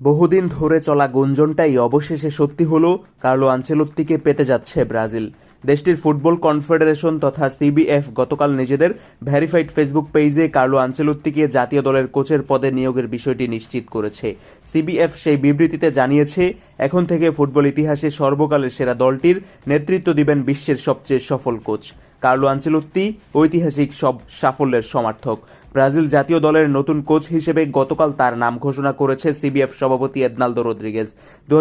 বহুদিন ধরে চলা গুঞ্জনটাই অবশেষে সত্যি হলো কার্লো আনচেলত্তিকে পেতে যাচ্ছে ব্রাজিল। দেশটির ফুটবল কনফেডারেশন তথা সিবিএফ গতকাল নিজেদের ভেরিফাইড ফেসবুক পেজে কার্লো আনচেলত্তিকে জাতীয় দলের কোচের পদে নিয়োগের বিষয়টি নিশ্চিত করেছে। সিবিএফ সেই বিবৃতিতে জানিয়েছে, এখন থেকে ফুটবল ইতিহাসে সর্বকালের সেরা দলটির নেতৃত্ব দিবেন বিশ্বের সবচেয়ে সফল কোচ। কার্লো আনচেলত্তি ঐতিহাসিক সব সাফল্যের সমার্থক। ব্রাজিল জাতীয় দলের নতুন কোচ হিসেবে গতকাল তার নাম ঘোষণা করেছে সিবিএফ সভাপতি এদনালদো রদ্রিগেজ। দু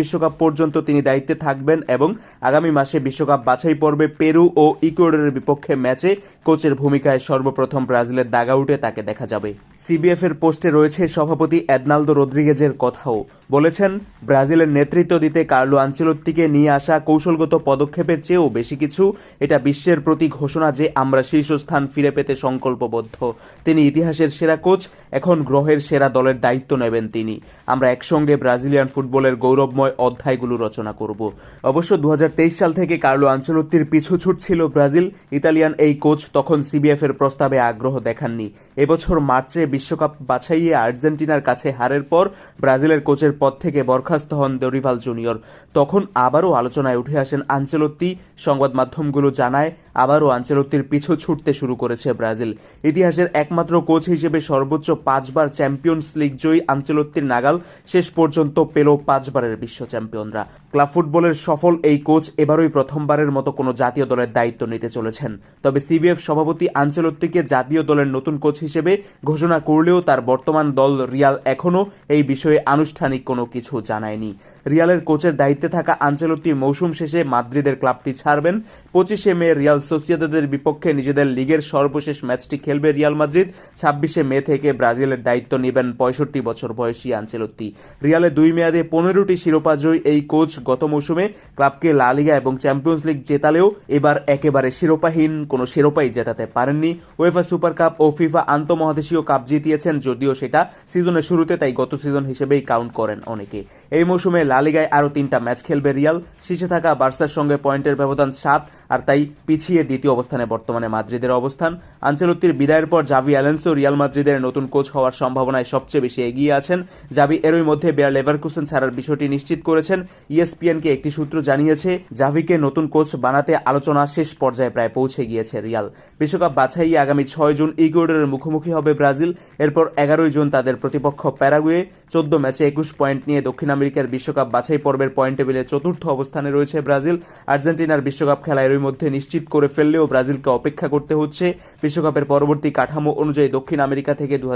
বিশ্বকাপ পর্যন্ত তিনি দায়িত্বে থাকবেন এবং আগামী মাসে বিশ্বকাপ বাছাই পর্বে পেরু ও ইকুয়েডরের বিপক্ষে ম্যাচে কোচের ভূমিকায় সর্বপ্রথম ব্রাজিলের দাগাউটে তাকে দেখা যাবে। সিবিএফ এর পোস্টে রয়েছে সভাপতি এদনালদো রদ্রিগেজের কথাও। বলেছেন, ব্রাজিলের নেতৃত্ব দিতে কার্লো আনচেলত্তিকে নিয়ে আসা কৌশলগত পদক্ষেপের চেয়েও বেশি কিছু এটা বিশ্বের প্রতি ঘোষণা যে আমরা শীর্ষস্থান ফিরে পেতে সংকল্পবদ্ধ। তিনি ইতিহাসের সেরা কোচ, এখন গ্রহের সেরা দলের দায়িত্ব নেবেন তিনি। আমরা একসঙ্গে ব্রাজিলিয়ান ফুটবলের গৌরবময় অধ্যায়গুলো রচনা করব। অবশ্য দু হাজার তেইশ সাল থেকে কার্লো আনচেলত্তির পিছু ছুটছিল ব্রাজিল। ইতালিয়ান এই কোচ তখন সিবিএফ এর প্রস্তাবে আগ্রহ দেখাননি। এবছর মার্চে বিশ্বকাপ বাছাইয়ে আর্জেন্টিনার কাছে হারের পর ব্রাজিলের কোচের পদ থেকে বরখাস্ত হন দরিভাল জুনিয়র। তখন আবারও আলোচনায় উঠে আসেন আনচেলত্তি। সংবাদ মাধ্যমগুলো জানায় আবারও আনচেলত্তির পিছু ছুটতে শুরু করেছে ব্রাজিল। ইতিহাসের একমাত্র কোচ হিসেবে সর্বোচ্চ পাঁচবার চ্যাম্পিয়ন্স লিগ জয়ী আনচেলত্তির নাগাল, শেষ পর্যন্ত পেল পাঁচবারের বিশ্ব চ্যাম্পিয়নরা। ক্লাব ফুটবলের সফল এই কোচ এবারই প্রথমবারের মতো কোনো জাতীয় দলের দায়িত্ব নিতে চলেছেন। তবে সিবিএফ সভাপতি আনচেলত্তিকে জাতীয় দলের নতুন কোচ হিসেবে ঘোষণা করলেও তার বর্তমান দল রিয়াল এখনও এই বিষয়ে আনুষ্ঠানিক কোনো কিছু জানায়নি। রিয়ালের কোচের দায়িত্বে থাকা আনচেলত্তি মৌসুম শেষে মাদ্রিদের ক্লাবটি ছাড়বেন। পঁচিশে মে রিয়াল সোসিয়েদাদের বিপক্ষে নিজেদের লিগের সর্বশেষ ম্যাচটি খেলবে রিয়াল মাদ্রিদ। ছাব্বিশে মে থেকে ব্রাজিলের দায়িত্ব নেবেন পঁয়ষট্টি বছর বয়সী আনচেলত্তি রিয়ালে দুই মেয়াদে পনেরোটি শিরোপা জয়ী এই কোচ গত মৌসুমে ক্লাবকে লা লিগা এবং চ্যাম্পিয়ন্স লিগ জেতালেও এবার একেবারে শিরোপাহীন। কোনো শিরোপাই জেতাতে পারেননি। ওয়েফা সুপার কাপ ও ফিফা আন্তঃমহাদেশীয় কাপ জিতিয়েছেন যদিও সেটা সিজনের শুরুতে, তাই গত সিজন হিসেবেই কাউন্ট করেন অনেকে। এই মৌসুমে লা লিগায় আরও তিনটা ম্যাচ খেলবে রিয়াল। শীর্ষে থাকা বার্সার সঙ্গে পয়েন্টের ব্যবধান সাত, আর তাই পিছিয়ে দ্বিতীয় অবস্থানে বর্তমানে মাদ্রিদের অবস্থান। আনচেলত্তির বিদায়ের পর জাভি অ্যালেন্সো রিয়াল মাদ্রিদের নতুন কোচ হওয়ার সম্ভাবনায় সবচেয়ে বেশি এগিয়ে আছেন। জাভি এরই মধ্যে বেয়ার লেভারকুসেন ছাড়ার বিষয়টি নিশ্চিত করেছেন। ইএসপিএনকে একটি সূত্র জানিয়েছে, জাভিকে নতুন কোচ বানাতে আলোচনা শেষ পর্যায়ে প্রায় পৌঁছে গিয়েছে রিয়াল। বিশ্বকাপ বাছাই আগামী ছয় জুন ইকুয়েডরের মুখোমুখি হবে ব্রাজিল। এরপর এগারোই জুন তাদের প্রতিপক্ষ প্যারাগুয়ে। চোদ্দ ম্যাচে একুশ পয়েন্ট নিয়ে দক্ষিণ আমেরিকার বিশ্বকাপ বাছাই পর্বের পয়েন্ট টেবিলে চতুর্থ অবস্থানে রয়েছে ব্রাজিল। আর্জেন্টিনার বিশ্বকাপ খেলা এরই মধ্যে নিশ্চিত করে ফেললেও ব্রাজিলকে অপেক্ষা করতে হচ্ছে। বিশ্বকাপের পরবর্তী কাঠামো অনুযায়ী দক্ষিণ আমেরিকা থেকে দু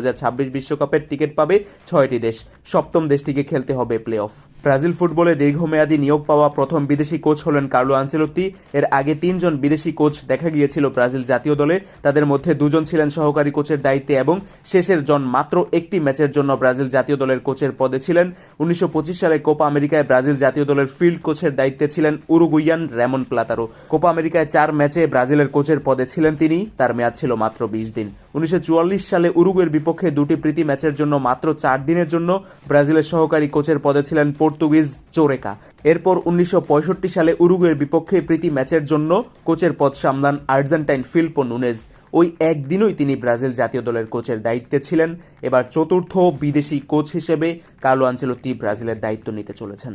বিশ্বকাপের টিকিট পাবে ছয়টি দেশ। সপ্তম দেশটিকে খেলতে হবে প্লে অফ ব্রাজিল ফুটবলে দীর্ঘমেয়াদী নিয়োগ পাওয়া প্রথম বিদেশি কোচ হলেন কার্লো আনচেলত্তি। এর আগে তিনজন বিদেশি কোচ দেখা গিয়েছিল ব্রাজিল জাতীয় দলে। তাদের মধ্যে দুজন ছিলেন সহকারী কোচের দায়িত্বে এবং শেষের জন মাত্র একটি ম্যাচের জন্য ব্রাজিল জাতীয় দলের কোচের পদে ছিলেন। উনিশশো সালে কোপা আমেরিকায় ব্রাজিল জাতীয় দলের ফিল্ড কোচের দায়িত্বে ছিলেন উরুগুইয়ান রেমন প্লাতারো। কোপা আমেরিকায় চার ম্যাচে ব্রাজিলের কোচের পদে ছিলেন তিনি। তার মেয়াদ ছিল মাত্র বিশ দিন। উনিশশো চুয়াল্লিশ সালে উরুগুয়ের বিপক্ষে দুটি প্রীতি ম্যাচের জন্য মাত্র চার দিনের জন্য ব্রাজিলের সহকারী কোচের পদে ছিলেন পর্তুগিজ চোরেকা। এরপর উনিশশো পঁয়ষট্টি সালে উরুগুয়ের বিপক্ষে প্রীতি ম্যাচের জন্য কোচের পদ সামলান আর্জেন্টাইন ফিল্পো নুনেজ। ওই একদিনই তিনি ব্রাজিল জাতীয় দলের কোচের দায়িত্বে ছিলেন। এবার চতুর্থ বিদেশি কোচ হিসেবে কার্লো টি ব্রাজিলের দায়িত্ব নিতে চলেছেন।